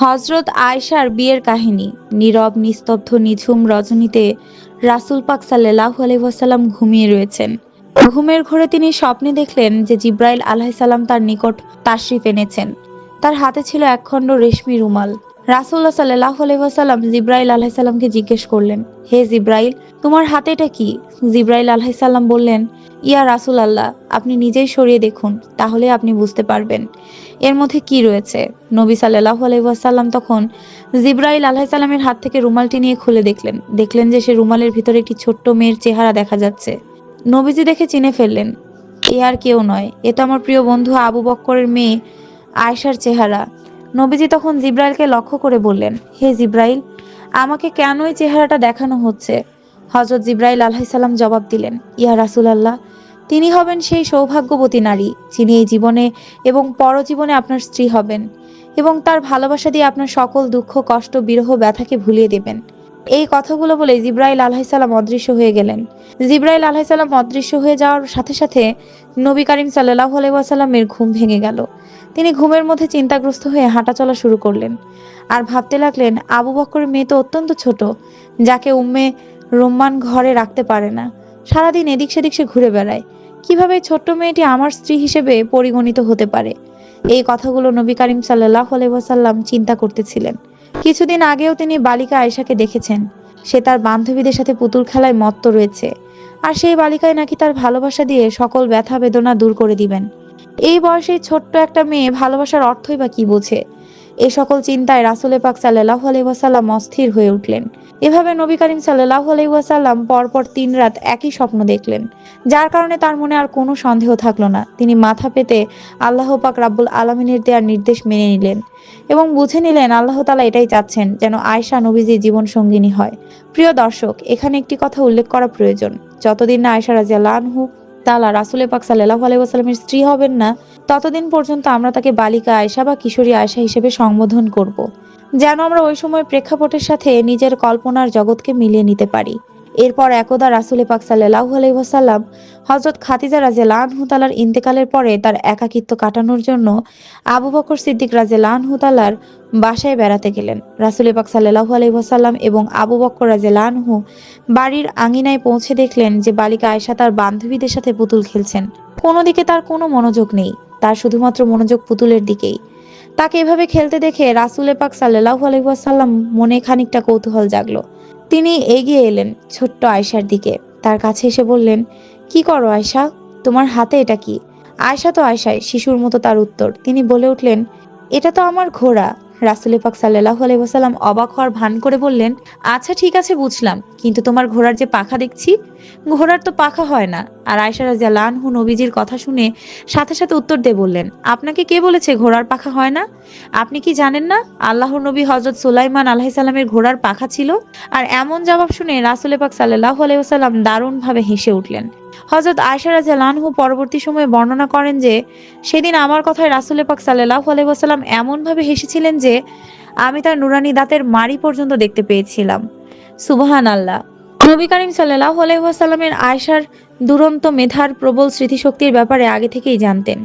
হজরত আয়শার বিয়ের কাহিনী। নীরব, নিস্তব্ধ, নিঝুম রজনীতে রাসুল পাক সাল্লাহ আলহিহাসাল্লাম ঘুমিয়ে রয়েছেন। ঘুমের ঘরে তিনি স্বপ্নে দেখলেন যে জিব্রাইল আলাহিসাল্লাম তার নিকট তাশরিফ এনেছেন। তার হাতে ছিল একখণ্ড রেশমি রুমাল। রাসুল্লাহ সাল্লাহ আলহিহাসাল্লাম জিব্রাইল আলাহিসাল্লামকে জিজ্ঞেস করলেন, হে জিব্রাইল, তোমার হাতে এটা কি? জিব্রাইল আলাহিসাল্লাম বললেন, ইয়া রাসুল আল্লাহ আপনি নিজেই সরিয়ে দেখুন, তাহলে আপনি বুঝতে পারবেন। এর মধ্যে কি রয়েছে? নবী সাল্লাহ আলহিহাসাল্লাম তখন জিব্রাইল আলাহিসাল্লামের হাত থেকে রুমালটি নিয়ে খুলে দেখলেন। দেখলেন যে সে রুমালের ভিতরে একটি ছোট্ট মেয়ের চেহারা দেখা যাচ্ছে। নবীজি দেখে চিনে ফেললেন, এ আর কেউ নয়। এ তো আমার প্রিয় বন্ধু আবু বক্করের মেয়ে আয়সার চেহারা। নবীজি তখন জিব্রাইলকে লক্ষ্য করে বললেন, হে জিব্রাইল, আমাকে কেন এই চেহারাটা দেখানো হচ্ছে? হজরত জিব্রাইল আলাহিসাল্লাম জবাব দিলেন, ইয়া রাসুল আল্লাহ তিনি হবেন সেই সৌভাগ্যবতী নারী, যিনি এই জীবনে এবং পরজীবনে আপনার স্ত্রী হবেন এবং তার ভালোবাসা দিয়ে আপনার সকল দুঃখ, কষ্ট, বিরহ, ব্যথাকে ভুলিয়ে দেবেন। এই কথাগুলো বলে জিব্রাইল আলাহিসাল্লাম অদৃশ্য হয়ে গেলেন। জিব্রাইল আলাহিসাল্লাম অদৃশ্য হয়ে যাওয়ার সাথে সাথে নবী করিম সাল্লাহ আলাইসাল্লামের ঘুম ভেঙে গেল। তিনি ঘুমের মধ্যে চিন্তাগ্রস্ত হয়ে হাঁটা চলা শুরু করলেন আর ভাবতে লাগলেন, আবু বক্করের মেয়ে তো অত্যন্ত ছোট, যাকে উম্মে রোম্মান ঘরে রাখতে পারে না। সারাদিন এদিক সেদিক সে ঘুরে বেড়ায়। কীভাবে ছোট্ট মেয়েটি আমার স্ত্রী হিসেবে পরিগণিত হতে পারে? এই কথাগুলো নবী করিম সাল্লাহ আলাইসাল্লাম চিন্তা করতেছিলেন। কিছুদিন আগেও তিনি বালিকা আয়েশাকে দেখেছেন। সে তার বান্ধবীদের সাথে পুতুল খেলায় মত্ত রয়েছে। আর সেই বালিকায় নাকি তার ভালোবাসা দিয়ে সকল ব্যথা বেদনা দূর করে দিবেন। এই বয়সে ছোট্ট একটা মেয়ে ভালোবাসার অর্থই বা কি বোঝে? এ সকল চিন্তায় রাসুলে পাক সাল্লাহ আলহিহাসাল্লাম অস্থির হয়ে উঠলেন। এভাবে নবী করিম সাল্লাহ আলহিহাসাল্লাম পরপর তিন রাত একই স্বপ্ন দেখলেন, যার কারণে তার মনে আর কোনো সন্দেহ থাকল না। তিনি মাথা পেতে আল্লাহ পাক রাব্বুল আলমিনের দেওয়ার নির্দেশ মেনে নিলেন এবং বুঝে নিলেন আল্লাহ তালা এটাই চাচ্ছেন যেন আয়সা নবীজির জীবন সঙ্গিনী হয়। প্রিয় দর্শক, এখানে একটি কথা উল্লেখ করা প্রয়োজন। যতদিন না আয়সা রাজিয়াল্লাহ আনহু তালা রাসুলে পাক সাল্লাহ আলাইসাল্লামের স্ত্রী হবেন না, ততদিন পর্যন্ত আমরা তাকে বালিকা আয়সা বা কিশোরী আয়সা হিসেবে সম্বোধন করব। যেন আমরা ওই সময় প্রেক্ষাপটের সাথে নিজের কল্পনার জগৎকে মিলিয়ে নিতে পারি এরপর একদা রাসুলে পাক সাল্লাহ আলাইসাল্লাম হজরত খাতিজা রাজেলা আনহুতালার ইন্তেকালের পরে তার একাকিত্ব কাটানোর জন্য আবু বকর সিদ্দিক রাজেলা আনহুতালার বাসায় বেড়াতে গেলেন। রাসুল পাক সাল্লাহ আলহিহাসাল্লাম এবং আবু বক্কর রাজেলা আনহু বাড়ির আঙিনায় পৌঁছে দেখলেন যে বালিকা আয়সা তার বান্ধবীদের সাথে পুতুল খেলছেন। কোনো দিকে তার কোনো মনোযোগ নেই, তার শুধুমাত্র মনোযোগ পুতুলের দিকেই। তাকে এভাবে খেলতে দেখে রাসুল পাক সাল্লাহ আলহিহাসাল্লাম মনে খানিকটা কৌতূহল জাগলো। তিনি এগিয়ে এলেন ছোট্ট আয়সার দিকে। তার কাছে এসে বললেন, কি করো আয়সা তোমার হাতে এটা কি? আয়সা তো আয়সায় শিশুর মতো তার উত্তর। তিনি বলে উঠলেন, এটা তো আমার ঘোড়া। রাসুল পাক সাল্লাহ আলাইসাল্লাম অবাক হওয়ার ভান করে বললেন আচ্ছা ঠিক আছে, বুঝলাম। কিন্তু তোমার ঘোড়ার যে পাখা দেখছি, ঘোড়ার তো পাখা হয় না। আর আয়সা রাজা লানহু নবীজির কথা শুনে সাথে সাথে উত্তর দিয়ে বললেন, আপনাকে কে বলেছে ঘোড়ার পাখা হয় না? আপনি কি জানেন না, আল্লাহর নবী হজরত সুলাইমান আলাহিসাল্লামের ঘোড়ার পাখা ছিল? আর এমন জবাব শুনে রাসুল পাক সাল্লাহ আলাইসাল্লাম দারুণভাবে হেসে উঠলেন। হজরত আয়সা রাজা লানহু পরবর্তী সময়ে বর্ণনা করেন যে, সেদিন আমার কথায় রাসুল পাক সাল্লাহ আলাইসাল্লাম এমনভাবে হেসেছিলেন যে, আমি তার নুরানি দাঁতের মারি পর্যন্ত দেখতে পেয়েছিলাম। সুবহান আল্লাহ নবী করিম সাল্লাহ আলাইসাল্লামের আয়সার দুরন্ত মেধার প্রবল স্মৃতিশক্তির ব্যাপারে আগে থেকেই জানতেন।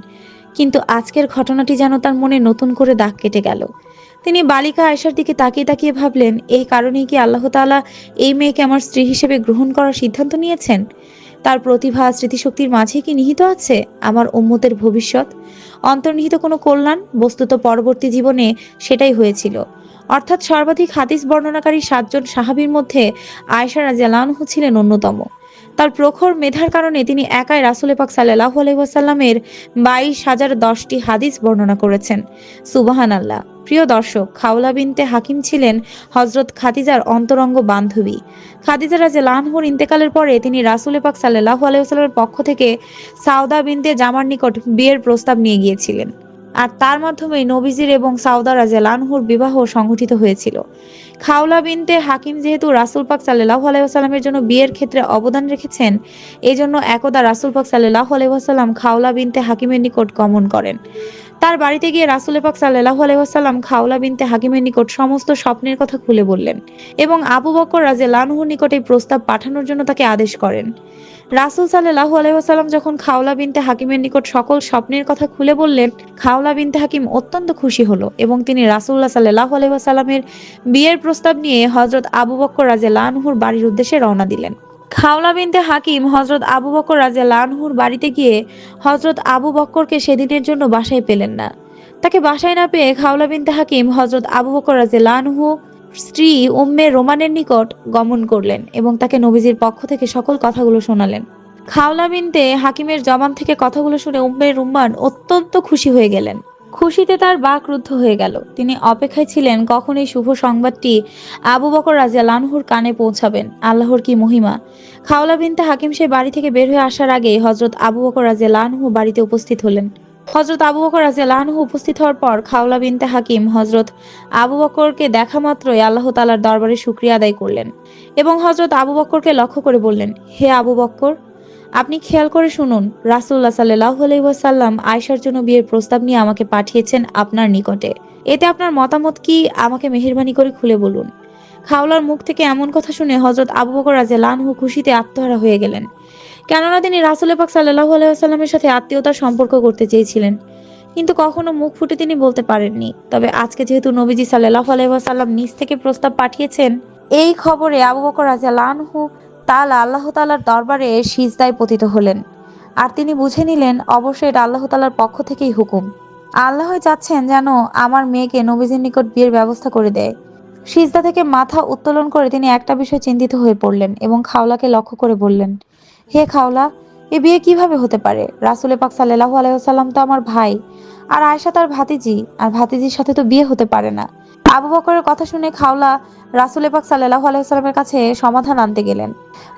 কিন্তু আজকের ঘটনাটি যেন তার মনে নতুন করে দাগ কেটে গেল। তিনি বালিকা আয়সার দিকে তাকিয়ে তাকিয়ে ভাবলেন, এই কারণেই কি আল্লাহ তাআলা এই মেয়েকে আমার স্ত্রী হিসেবে গ্রহণ করার সিদ্ধান্ত নিয়েছেন? তার প্রতিভা স্মৃতিশক্তির মাঝে কি নিহিত আছে? আমার উম্মতের ভবিষ্যৎ? অন্তর্নিহিত কোনো কল্যাণ? বস্তুত পরবর্তী জীবনে সেটাই হয়েছিল। অর্থাৎ সর্বাধিক হাদিস বর্ণনাকারী সাতজন সাহাবির মধ্যে আয়সা রাজিয়ালানহু ছিলেন অন্যতম। তার প্রখর মেধার কারণে তিনি একাই রাসুলে পাক সাল্লাহ আলহিহাসাল্লামের বাইশ হাজার দশটি হাদিস বর্ণনা করেছেন। সুবাহান আল্লাহ প্রিয় দর্শক, খাওলা বিনতে হাকিম ছিলেন হজরত খাদিজার অন্তরঙ্গ বান্ধবী। খাদিজা রাজে লানহুর ইন্তেকালের পরে তিনি রাসুলে পাক সাল্লাহ আলহিহাস্লামের পক্ষ থেকে সাউদা বিনতে জামার নিকট বিয়ের প্রস্তাব নিয়ে গিয়েছিলেন। আর তার মাধ্যমেই নবীজির এবং সাউদা রাজে লানহুর বিবাহ সংঘটিত হয়েছিল। খাওলা বিনতে হাকিম যেহেতু রাসুল পাক সাল্লাহ আলাইসাল্লামের জন্য বিয়ের ক্ষেত্রে অবদান রেখেছেন এই জন্য একদা রাসুল পাক সাল্লাহ আলাইসাল্লাম খাওলা বিনতে হাকিমের নিকট গমন করেন। তার বাড়িতে গিয়ে রাসুল পাক সাল্লাহ আলহাম খাওলা বিনতে হাকিমের নিকট সমস্ত স্বপ্নের কথা খুলে বললেন এবং আবু বকর রাজে লানহুর নিকট এই প্রস্তাব পাঠানোর জন্য তাকে আদেশ করেন। রাসুল সাল্লাহ আলহাম যখন খাওলা বিনতে হাকিমের নিকট সকল স্বপ্নের কথা খুলে বললেন, খাওলা বিনতে হাকিম অত্যন্ত খুশি হলো এবং তিনি রাসুল্লাহ সাল্লাহ আলহামের বিয়ের প্রস্তাব নিয়ে হজরত আবু বকর রাজে লানহুর বাড়ির উদ্দেশ্যে রওনা দিলেন। খাওলা বিনতে হাকিম হজরত আবু বকর রাজে লানহুর বাড়িতে গিয়ে হজরত আবু বক্করকে সেদিনের জন্য বাসায় পেলেন না। তাকে বাসায় না পেয়ে খাওলা বিনতে হাকিম হজরত আবু বক্কর রাজে লানহু স্ত্রী উম্মে রোমানের নিকট গমন করলেন এবং তাকে নবীজির পক্ষ থেকে সকল কথাগুলো শোনালেন। খাওলা বিনতে হাকিমের জবান থেকে কথাগুলো শুনে উম্মে রুম্মান অত্যন্ত খুশি হয়ে গেলেন। খুশিতে তার বাক রুদ্ধ হয়ে গেল। তিনি অপেক্ষায় ছিলেন, কখন এই শুভ সংবাদটি আবু বকর রাজিয়া লানহুর কানে পৌঁছাবেন? আল্লাহর কি মহিমা? খাওলা বিনতে হাকিম সে বাড়ি থেকে বের হয়ে আসার আগে হজরত আবু বকর রাজিয়া লানহু বাড়িতে উপস্থিত হলেন। হজরত আবু বকর রাজিয়া লানহু উপস্থিত হওয়ার পর খাওলা বিনতে হাকিম হজরত আবু বকরকে দেখা মাত্রই আল্লাহ তালার দরবারে শুক্রিয়া আদায় করলেন এবং হজরত আবু বকরকে লক্ষ্য করে বললেন, হে আবু বক্কর আপনি খেয়াল করে শুনুন রাসুল্লাহ সাল্লাহ আলাইসাল্লাম আয়সার জন্য বিয়ের প্রস্তাব নিয়ে আমাকে পাঠিয়েছেন আপনার নিকটে। এতে আপনার মতামত কি? আমাকে মেহেরবানি করে খুলে বলুন। খাওলার মুখ থেকে এমন কথা শুনে হজরত আবু বকর রাজেলানহু খুশিতে আত্মহারা হয়ে গেলেন। কেননা তিনি রাসুল পাক সাল্লাহ আলাইসাল্লামের সাথে আত্মীয়তার সম্পর্ক করতে চেয়েছিলেন। কিন্তু কখনো মুখ ফুটে তিনি বলতে পারেননি। তবে আজকে যেহেতু নবীজি সাল্লাহ আলাইসাল্লাম নিজ থেকে প্রস্তাব পাঠিয়েছেন, এই খবরে আবু বকর রাজেলানহু তালা আল্লাহ তালার দরবারে সিজদায় পতিত হলেন। আর তিনি বুঝে নিলেন, অবশ্যই এটা আল্লাহ তালার পক্ষ থেকেই হুকুম। আল্লাহ চাচ্ছেন যেন আমার মেয়েকে নবীজির নিকট বিয়ের ব্যবস্থা করে দেয়। সিজদা থেকে মাথা উত্তোলন করে তিনি একটা বিষয় চিন্তিত হয়ে পড়লেন এবং খাওলাকে লক্ষ্য করে বললেন হে খাওলা, এ বিয়ে কীভাবে হতে পারে? রাসুল পাক সাল্লাহ আলাইসাল্লাম তো আমার ভাই। আর আয়সা তার ভাতিজি। আর ভাতিজির সাথে তো বিয়ে হতে পারে না। আবু বকরের কথা শুনে খাওলা রাসুল পাক সাল্লাহ আলাইসাল্লামের কাছে সমাধান আনতে গেলেন।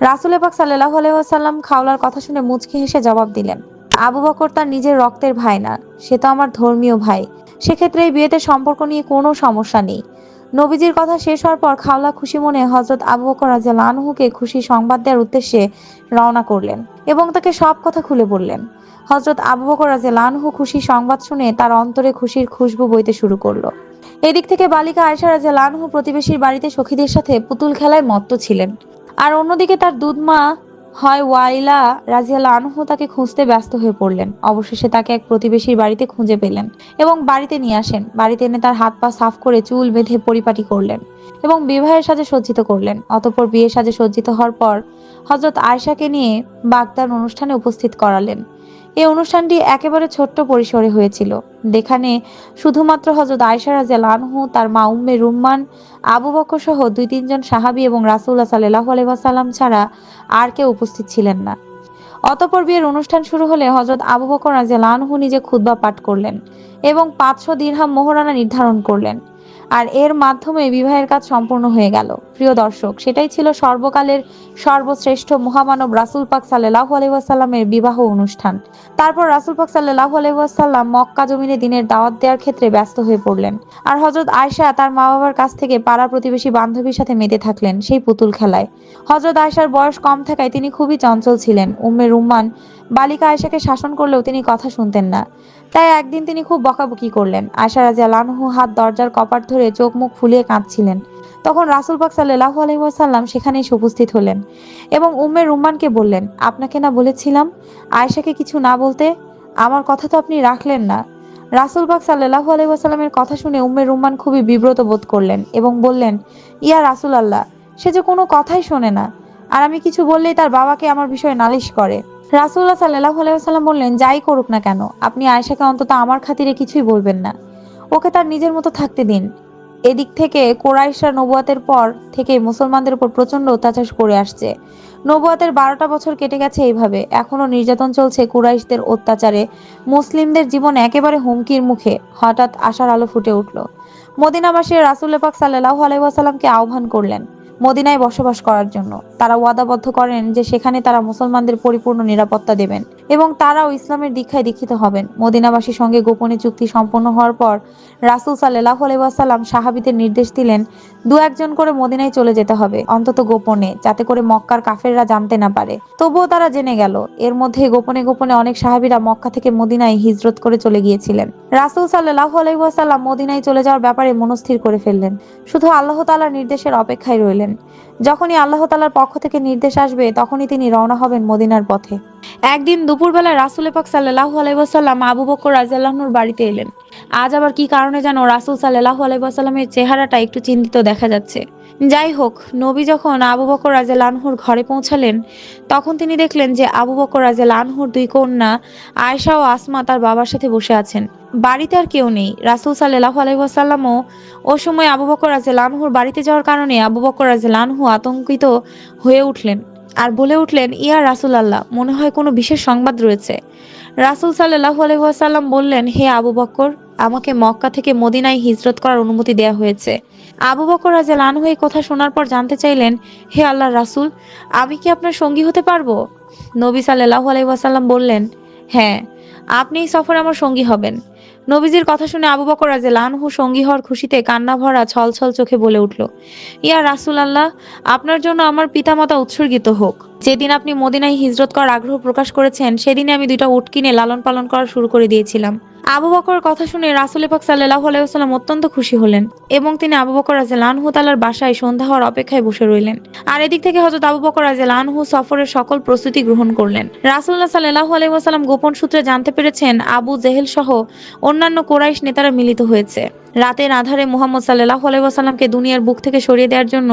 রাসুল পাক সাল্লাহ আলাইসাল্লাম খাওলার কথা শুনে মুচকি হেসে জবাব দিলেন, আবু বকর তার নিজের রক্তের ভাই না, সে তো আমার ধর্মীয় ভাই। সেক্ষেত্রে এই বিয়েতে সম্পর্ক নিয়ে কোনো সমস্যা নেই। নবীজির কথা শেষ হওয়ার পর খাওলা খুশি মনে হজরত আবু বকর রাজিয়াল আনহুকে খুশি সংবাদ দেওয়ার উদ্দেশ্যে রওনা করলেন এবং তাকে সব কথা খুলে বললেন। হজরত আবু বকর রাজিয়াল আনহু খুশি সংবাদ শুনে তার অন্তরে খুশির খুশবু বইতে শুরু করল। এদিক থেকে বালিকা আয়সা রাজিয়াল আনহু প্রতিবেশীর বাড়িতে সখীদের সাথে পুতুল খেলায় মত্ত ছিলেন। আর অন্যদিকে তার দুধমা হয় ওয়াইলা রাজিয়াল আনহু তাকে খুঁজতে ব্যস্ত হয়ে পড়লেন। অবশেষে তাকে এক প্রতিবেশীর বাড়িতে খুঁজে পেলেন এবং বাড়িতে নিয়ে আসেন। বাড়িতে এনে তার হাত পা সাফ করে চুল বেঁধে পরিপাটি করলেন এবং বিবাহের সাজে সজ্জিত করলেন। অতপর বিয়ের সাজে সজ্জিত হওয়ার পর হজরত আয়সাকে নিয়ে বাগদান অনুষ্ঠানে উপস্থিত করালেন। এই অনুষ্ঠানটি একেবারে ছোট্ট পরিসরে হয়েছিল। যেখানে শুধুমাত্র হজরত আয়সা রাজিয়াল আনহু, তার মা উম্মে রুম্মান, আবু বকর সহ দুই তিনজন সাহাবি এবং রাসুল্লাহ সাল্লাহ আলাইসাল্লাম ছাড়া আর কেউ উপস্থিত ছিলেন না। অতপর বিয়ের অনুষ্ঠান শুরু হলে হজরত আবু বকর রাজিয়াল আনহু নিজে খুদ্া পাঠ করলেন এবং পাঁচশো দিরহাম মোহরানা নির্ধারণ করলেন। আর এর মাধ্যমে বিবাহের কাজ সম্পূর্ণ হয়ে গেল। প্রিয় দর্শক, সেটাই ছিল সর্বকালের সর্বশ্রেষ্ঠ মহামানব রাসুল পাক সাল্লাহ আলহিহাসাল্লামের বিবাহ অনুষ্ঠান। তারপর রাসুল পাক সাল্লাহ আলহিহাসাল্লাম মক্কা জমিনে দিনের দাওয়াত দেওয়ার ক্ষেত্রে ব্যস্ত হয়ে পড়লেন। আর হজরত আয়সা তার মা বাবার কাছ থেকে পাড়া প্রতিবেশী বান্ধবীর সাথে মেতে থাকলেন সেই পুতুল খেলায়। হজরত আয়সার বয়স কম থাকায় তিনি খুবই চঞ্চল ছিলেন। উম্মে রুম্মান বালিকা আয়সাকে শাসন করলেও তিনি কথা শুনতেন না। তাই একদিন তিনি খুব বকাবকি করলেন। আয়সা রাজা লানহু হাত দরজার কপাট ধরে চোখ মুখ ফুলিয়ে কাঁদছিলেন। তখন রাসুল পাক সাল্লাহ আলহিহাসাল্লাম সেখানে উপস্থিত হলেন এবং উম্মের রুম্মানকে বললেন, আপনাকে না বলেছিলাম আয়সাকে কিছু না বলতে? আমার কথা তো আপনি রাখলেন না। রাসুল পাক সাল্লাহ আলহিহাসাল্লামের কথা শুনে উম্মের রুম্মান খুবই বিব্রত বোধ করলেন এবং বললেন, ইয়া রাসুল আল্লাহ, সে যে কোনো কথাই শোনে না। আর আমি কিছু বললেই তার বাবাকে আমার বিষয়ে নালিশ করে। রাসুল্লাহ সাল্লাহ আলাইসাল্লাম বললেন, যাই করুক না কেন, আপনি আয়সাকে অন্তত আমার খাতিরে কিছুই বলবেন না। ওকে তার নিজের মতো থাকতে দিন। এদিক থেকে কোরাইশরা নবুয়াতের পর থেকে মুসলমানদের উপর প্রচণ্ড অত্যাচার করে আসছে। নবুয়াতের বারোটা বছর কেটে গেছে এইভাবে। এখনও নির্যাতন চলছে কুরাইশদের অত্যাচারে। মুসলিমদের জীবন একেবারে হুমকির মুখে হঠাৎ আশার আলো ফুটে উঠল। মদিনাবাসী রাসুল পাক সাল্লাহ আলাইসাল্লামকে আহ্বান করলেন মদিনায় বসবাস করার জন্য। তারা ওয়াদাবদ্ধ করেন যে সেখানে তারা মুসলমানদের পরিপূর্ণ নিরাপত্তা দেবেন। এবং তারাও ইসলামের দীক্ষায় দীক্ষিত হবেন। মদিনাবাসীর সঙ্গে গোপনে চুক্তি সম্পন্ন হওয়ার পর রাসুল সাল্লাহ আলাইসাল্লাম সাহাবিদের নির্দেশ দিলেন, দু একজন করে মদিনায় চলে যেতে হবে, অন্তত গোপনে, যাতে করে মক্কার কাফেররা জানতে না পারে। তবুও তারা জেনে গেল, এর মধ্যে গোপনে গোপনে অনেক সাহাবিরা মক্কা থেকে মদিনায় হিজরত করে চলে গিয়েছিলেন। রাসুল সাল্লাহ আলাইসাল্লাম মদিনায় চলে যাওয়ার ব্যাপারে মনস্থির করে ফেললেন। শুধু আল্লাহ তালার নির্দেশের অপেক্ষায় রইলেন। যখনই আল্লাহ তালার পক্ষ থেকে নির্দেশ আসবে, তখনই তিনি রওনা হবেন মদিনার পথে। একদিন দুপুরবেলা রাসুল পাক সাল্লাহ আলাইসাল্লাম আবু বকর রাজিয়াল্লাহনুর বাড়িতে এলেন। আজ আবার কি কারণে যেন রাসুল সাল্লাহ আলাইসাল্লামের চেহারাটা একটু চিন্তিত দেখা যাচ্ছে। যাই হোক নবী যখন আবু বকর রাজেল আনহুর ঘরে পৌঁছালেন, তখন তিনি দেখলেন যে আবু বকর রাজেল আনহুর দুই কন্যা আয়সা ও আসমা তার বাবার সাথে বসে আছেন। বাড়িতে আর কেউ নেই। রাসুল সাল্লাহ আলহিহাসাল্লামও ও সময় আবু বকর রাজেল আনহুর বাড়িতে যাওয়ার কারণে আবু বকর রাজেল আনহু আতঙ্কিত হয়ে উঠলেন। আর বলে উঠলেন, ইয়া রাসুল আল্লাহ মনে হয় কোনো বিশেষ সংবাদ রয়েছে। রাসুল সাল্লাহ আলহাসাল্লাম বললেন, হে আবু বকর, আমাকে মক্কা থেকে মদিনায় হিজরত করার অনুমতি দেয়া হয়েছে। আবু বকর রাজা লান এই কথা শোনার পর জানতে চাইলেন, হে আল্লাহ রাসুল, আমি কি আপনার সঙ্গী হতে পারব? নবী সাল্লাহ আলহাসাল্লাম বললেন হ্যাঁ আপনি এই সফরে আমার সঙ্গী হবেন। নবীজির কথা শুনে আবু বকর রাজে লানহু সঙ্গী হওয়ার খুশিতে কান্না ভরা ছল ছল চোখে বলে উঠল, ইয়া রাসুল আল্লাহ আপনার জন্য আমার পিতামাতা উৎসর্গিত হোক। যেদিন আপনি মদিনায় হিজরত করার আগ্রহ প্রকাশ করেছেন সেদিনে আমি দুইটা উট কিনে লালন পালন করা শুরু করে দিয়েছিলাম। আবু বকর কথা শুনে রাসুল পাক সাল্লাহ আলাইসাল্লাম অত্যন্ত খুশি হলেন এবং তিনি আবু বকর রাজেল আনহু তালার বাসায় সন্ধ্যা হওয়ার অপেক্ষায় বসে রইলেন। আর এদিক থেকে হজরত আবু বকর রাজেল আনহু সফরের সকল প্রস্তুতি গ্রহণ করলেন। রাসুল্লাহ সাল্লাহ আলাইসাল্লাম গোপন সূত্রে জানতে পেরেছেন আবু জেহেল সহ অন্যান্য কোরাইশ নেতারা মিলিত হয়েছে। রাতের আধারে মোহাম্মদ সাল্লাহ আলাইসাল্লামকে দুনিয়ার বুক থেকে সরিয়ে দেওয়ার জন্য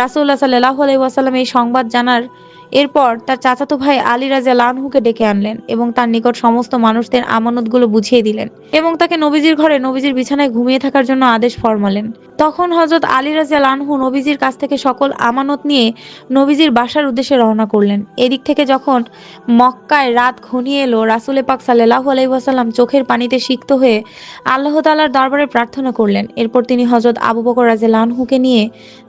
রাসুল্লাহ সাল্লাহ আলাইসাল্লাম এই সংবাদ জানার এরপর তার চাচাতো ভাই আলী রাজা লানহুকে ডেকে আনলেন এবং তার নিকট সমস্ত মানুষদের আমানতগুলো বুঝিয়ে দিলেন এবং তাকে নবীজির ঘরে নবীজির বিছানায় ঘুমিয়ে থাকার জন্য আদেশ ফরমালেন। তখন হজরত আলী রাজা লানহু নবীজির কাছ থেকে সকল আমানত নিয়ে নবীজির বাসার উদ্দেশ্যে রওনা করলেন। এদিক থেকে যখন মক্কায় রাত ঘনিয়ে এলো, রাসুলে পাক সাল্লাহ আলাইসাল্লাম চোখের পানিতে সিক্ত হয়ে আল্লাহ তালার দরবারে প্রার্থনা করলেন। এরপর তিনি হজরত আবু বকর রাজা লানহুকে নিয়ে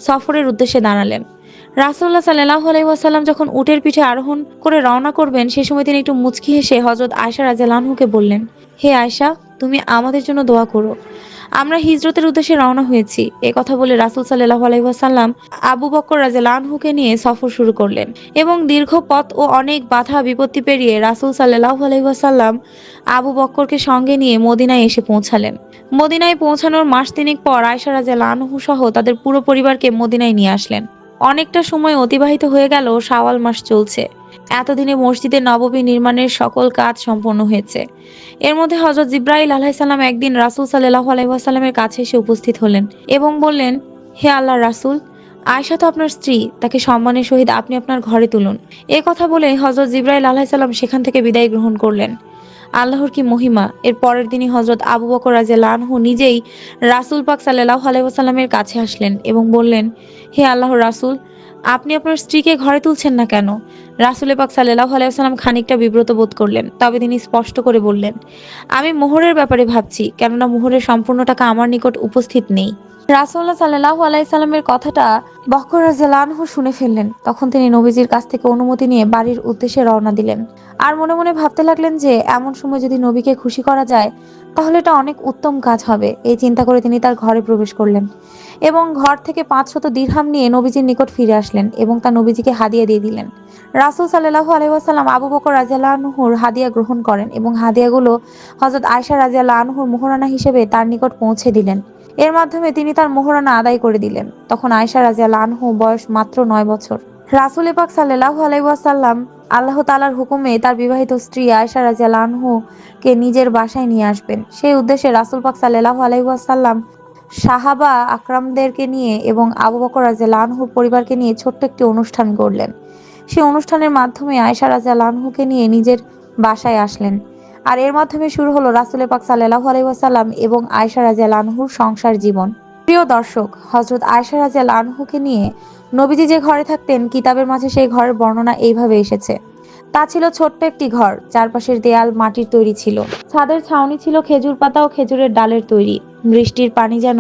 সফরের উদ্দেশ্যে দাঁড়ালেন। রাসুল্লাহ সাল্লাহ আলাইসাল্লাম যখন উটের পিঠে আরোহণ করে রওনা করবেন, সে সময় তিনি একটু মুচকি হেসে হজরত আয়সা রাজালানহুকে বললেন, হে আয়সা তুমি আমাদের জন্য দোয়া করো। আমরা হিজরতের উদ্দেশ্যে রওনা হয়েছি। এ কথা বলে রাসুল সাল্লাহ আলাইসাল্লাম আবু বক্কর রাজালানহুকে নিয়ে সফর শুরু করলেন এবং দীর্ঘ পথ ও অনেক বাধা বিপত্তি পেরিয়ে রাসুল সাল্লাহ আলাইসাল্লাম আবু বক্করকে সঙ্গে নিয়ে মদিনায় এসে পৌঁছালেন। মদিনায় পৌঁছানোর মাস তিনেক পর আয়সা রাজালানহু সহ তাদের পুরো পরিবারকে মদিনায় নিয়ে আসলেন। অনেকটা সময় অতিবাহিত হয়ে গেল, শাওয়াল মাস চলছে। এতদিনে মসজিদে নববী নির্মাণের সকল কাজ সম্পন্ন হয়েছে। এর মধ্যে হজরত জিব্রাইল আলাহিসাল্লাম একদিন রাসুল সাল্লাহ আলাইসাল্লামের কাছে এসে উপস্থিত হলেন এবং বললেন, হে আল্লাহ রাসুল আয়সা তো আপনার স্ত্রী, তাকে সম্মানের সহিত আপনি আপনার ঘরে তুলুন। এ কথা বলে হজরত জিব্রাইল আলাহিসাল্লাম সেখান থেকে বিদায় গ্রহণ করলেন। আল্লাহর কি মহিমা? এর পরের দিনই হজরত আবু বকর রাজে লানহু নিজেই রাসুল পাক সাল্লাহ আলাইসাল্লামের কাছে আসলেন এবং বললেন, হে আল্লাহ রাসুল, আপনি আপনার স্ত্রীকে ঘরে তুলছেন না কেন? রাসুল পাক সাল্লাহ আলাইসাল্লাম খানিকটা বিব্রত বোধ করলেন। তবে তিনি স্পষ্ট করে বললেন, আমি মোহরের ব্যাপারে ভাবছি, কেননা মোহরের সম্পূর্ণ টাকা আমার নিকট উপস্থিত নেই। রাসুল্লাহ সাল্লাহ আলাইসাল্লামের কথাটা বকর রাজু শুনে ফেললেন। তখন তিনি নবীজির কাছ থেকে অনুমতি নিয়ে বাড়ির উদ্দেশ্যে রওনা দিলেন। আর মনে মনে ভাবতে লাগলেন যে, এমন সময় যদি নবীকে খুশি করা যায়, তাহলে এটা অনেক উত্তম কাজ হবে। এই চিন্তা করে তিনি তার ঘরে প্রবেশ করলেন এবং ঘর থেকে পাঁচ শত দীর্হাম নিয়ে নবীজির নিকট ফিরে আসলেন এবং তা নবীজিকে হাদিয়া দিয়ে দিলেন। রাসুল সাল্লাহ আলহাম আবু বকর রাজিয়াল আনহুর হাদিয়া গ্রহণ করেন এবং হাদিয়াগুলো হজরত আয়সা রাজিয়াল আনহুর মোহরানা হিসেবে তার নিকট পৌঁছে দিলেন। এর মাধ্যমে তিনি তার মোহরানা আদায় করে দিলেন। তখন আয়সা রাজিয়াল আনহু বয়স মাত্র নয় বছর। রাসুল পাক সাল্লাহ আলাইসাল্লাম আল্লাহ তালার হুকুমে তার বিবাহিত স্ত্রী আয়সা রাজিয়াল আনহুকে নিজের বাসায় নিয়ে আসবেন। সেই উদ্দেশ্যে রাসুল পাক সাল্লাহ আলাইসাল্লাম সাহাবা আকরামদেরকে নিয়ে এবং আবু বকর রাজা লানহুর পরিবারকে নিয়ে ছোট্ট একটি অনুষ্ঠান করলেন সেই অনুষ্ঠানের মাধ্যমে আয়সা রাজা লানহুকে নিয়ে নিজের বাসায় আসলেন। আর এর মাধ্যমে শুরু হলো রাসুল পাক সাল্লাহ আলাইসাল্লাম এবং আয়সা রাজা লানহুর সংসার জীবন। প্রিয় দর্শক হজরত আয়সা রাজা লানহুকে নিয়ে নবীজি যে ঘরে থাকতেন, কিতাবের মাঝে সেই ঘরের বর্ণনা এইভাবে এসেছে। তা ছিল ছোট্ট একটি ঘর, চারপাশের দেয়াল মাটির তৈরি ছিল। ছাদের ছাউনি ছিল খেজুর পাতা ও খেজুরের ডালের তৈরি। বৃষ্টির পানি যেন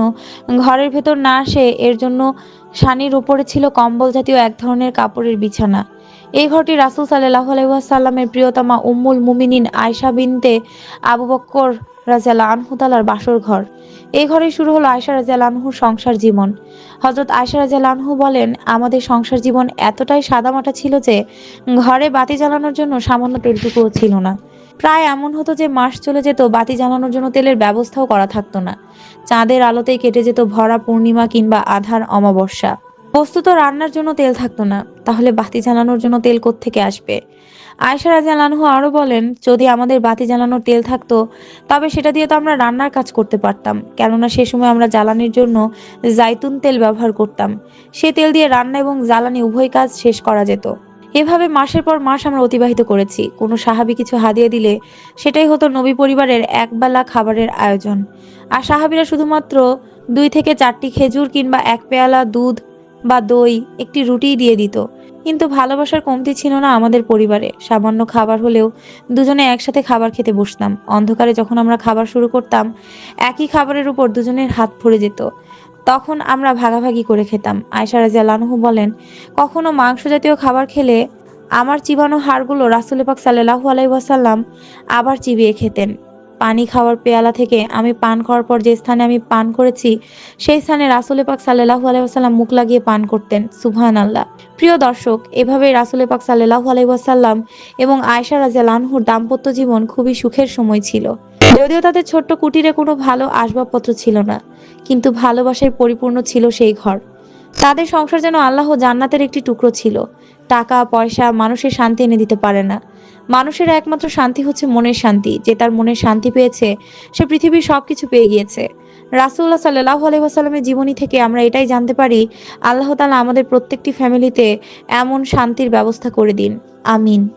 ঘরের ভেতর না আসে, এর জন্য সানির উপরে ছিল কম্বল জাতীয় এক ধরনের কাপড়ের বিছানা। এই ঘরটি রাসুল সাল্লাহ আলাইসাল্লামের প্রিয়তমা উম্মুল মুমিনিন আয়সা বিনতে আবু বক্কর রাজিয়াল্লাহ আনহুতালার বাসর ঘর। এই ঘরে শুরু হলো আয়সা রাজিয়াল আনহুর সংসার জীবন। হজরত আয়সা রাজিয়াল আনহু বলেন, আমাদের সংসার জীবন এতটাই সাদামাটা ছিল যে ঘরে বাতি জ্বালানোর জন্য সামান্য তেলটুকুও ছিল না। প্রায় এমন হতো যে মাস চলে যেত, বাতি জ্বালানোর জন্য তেলের ব্যবস্থাও করা থাকতো না। চাঁদের আলোতেই কেটে যেত ভরা পূর্ণিমা কিংবা আধার অমাবস্যা। বস্তুত রান্নার জন্য তেল থাকতো না, তাহলে বাতি জ্বালানোর জন্য তেল থেকে আসবে? আয়সা রাজিয়ালানহু আরও বলেন, যদি আমাদের বাতি জ্বালানোর তেল থাকতো, তবে সেটা দিয়ে তো আমরা রান্নার কাজ করতে পারতাম, কেননা সে সময় আমরা জ্বালানির জন্য জাইতুন তেল ব্যবহার করতাম। সে তেল দিয়ে রান্না এবং জ্বালানি উভয় কাজ শেষ করা যেত। এভাবে মাসের পর মাস আমরা অতিবাহিত করেছি। কোনো সাহাবি কিছু হাদিয়ে দিলে সেটাই হতো নবী পরিবারের একবেলা খাবারের আয়োজন। আর সাহাবিরা শুধুমাত্র দুই থেকে চারটি খেজুর কিংবা এক পেয়ালা দুধ বা দই, একটি রুটিই দিয়ে দিত। কিন্তু ভালোবাসার কমতি ছিল না আমাদের পরিবারে। সামান্য খাবার হলেও দুজনে একসাথে খাবার খেতে বসতাম। অন্ধকারে যখন আমরা খাবার শুরু করতাম, একই খাবারের উপর দুজনের হাত পড়ে যেত। তখন আমরা ভাগাভাগি করে খেতাম। আয়সা রাজিয়া লানহু বলেন, কখনো মাংস জাতীয় খাবার খেলে আমার চিবানো হাড়গুলো রাসুল পাক সাল্লাহু আলাইসাল্লাম আবার চিবিয়ে খেতেন। পানি খাওয়ার পেয়ালা থেকে আমি পান খাওয়ার পর যে স্থানে আমি পান করেছি, সেই স্থানে রাসুল পাক সাল্লাহু আলাইসাল্লাম মুখ লাগিয়ে পান করতেন। সুবহান আল্লাহ প্রিয় দর্শক এভাবে রাসুল পাক সাল্লাহু আলাইসাল্লাম এবং আয়সা রাজা লানহুর দাম্পত্য জীবন খুবই সুখের সময় ছিল। যদিও তাদের ছোট্ট কুটিরে কোনো ভালো আসবাবপত্র ছিল না, কিন্তু ভালোবাসায় পরিপূর্ণ ছিল সেই ঘর। তাদের সংসার যেন আল্লাহ জান্নাতের একটি টুকরো ছিল। টাকা, পয়সা মানুষের শান্তি এনে দিতে পারে না। মানুষের একমাত্র শান্তি হচ্ছে মনের শান্তি। যে তার মনের শান্তি পেয়েছে, সে পৃথিবীর সবকিছু পেয়ে গিয়েছে। রাসুল্লাহ সাল্লাহ আলহামের জীবনী থেকে আমরা এটাই জানতে পারি, আল্লাহ তালা আমাদের প্রত্যেকটি ফ্যামিলিতে এমন শান্তির ব্যবস্থা করে দিন। আমিন।